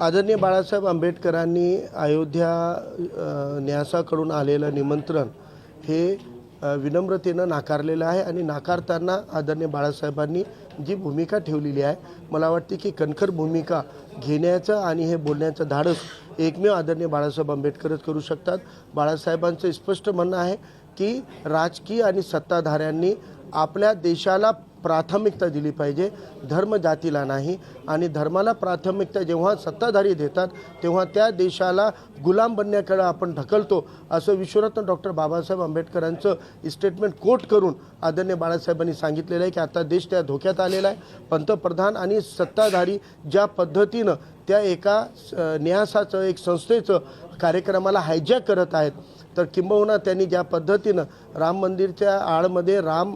आदरणीय बाळासाहेब आंबेडकरांनी अयोध्या न्यासाकडून आलेलं निमंत्रण हे विनम्रतेनं नाकारलेलं आहे आणि नाकारताना आदरणीय बाळासाहेबांनी जी भूमिका ठेवलेली आहे मला वाटते की कणखर भूमिका घेण्याचं आणि हे बोलण्याचं धाडस एकमेव आदरणीय बाळासाहेब आंबेडकरच करू शकतात. बाळासाहेबांचं स्पष्ट म्हणणं आहे की राजकीय आणि सत्ताधाऱ्यांनी आपल्या देशाला प्राथमिकता दिली पाहिजे. धर्म जातीला नाही आणि धर्माला प्राथमिकता जेव्हा सत्ताधारी देतात तेव्हा त्या देशाला गुलाम बनण्याकडे आपण ढकलतो असं विश्वरत्न डॉक्टर बाबासाहेब आंबेडकरांचं स्टेटमेंट कोट करून आदरणीय बाळासाहेबांनी सांगितलेलं आहे की आता देश त्या धोक्यात आलेला आहे. पंतप्रधान आणि सत्ताधारी ज्या पद्धतीनं त्या एका न्यासाचं एक संस्थेचं कार्यक्रमाला हायजॅक करत आहेत. तर किंबहुना त्यांनी ज्या पद्धतीनं राम मंदिरच्या आळमध्ये राम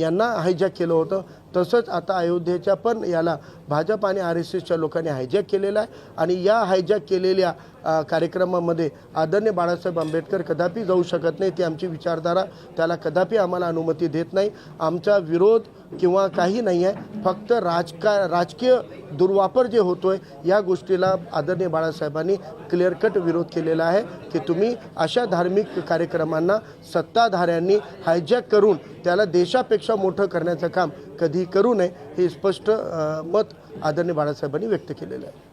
यांना हायजॅक केलं होतं तसंच आता अयोध्येच्या पण याला भाजप आणि आर एस एसच्या लोकांनी हायजॅक केलेला आहे. आणि या हायजॅक केलेल्या कार्यक्रमामध्ये आदरणीय बाळासाहेब आंबेडकर कदापि जाऊ शकत नाही ती आमची विचारधारा. त्याला कदापि आम्हाला अनुमती देत नाही. आमचा विरोध किंवा काही नाही आहे. फक्त राजका राजकीय दुर्वापर जे होतोय या गोष्टीला आदरणीय बाळासाहेबांनी क्लिअर कट विरोध केलेला आहे की तुम्ही अशा धार्मिक कार्यक्रमांना सत्ताधाऱ्यांनी हायजॅक करून त्याला देशापेक्षा मोठं करण्याचं काम कधी करू नये हे स्पष्ट मत आदरणीय बाळासाहेबांनी व्यक्त केलेलं आहे.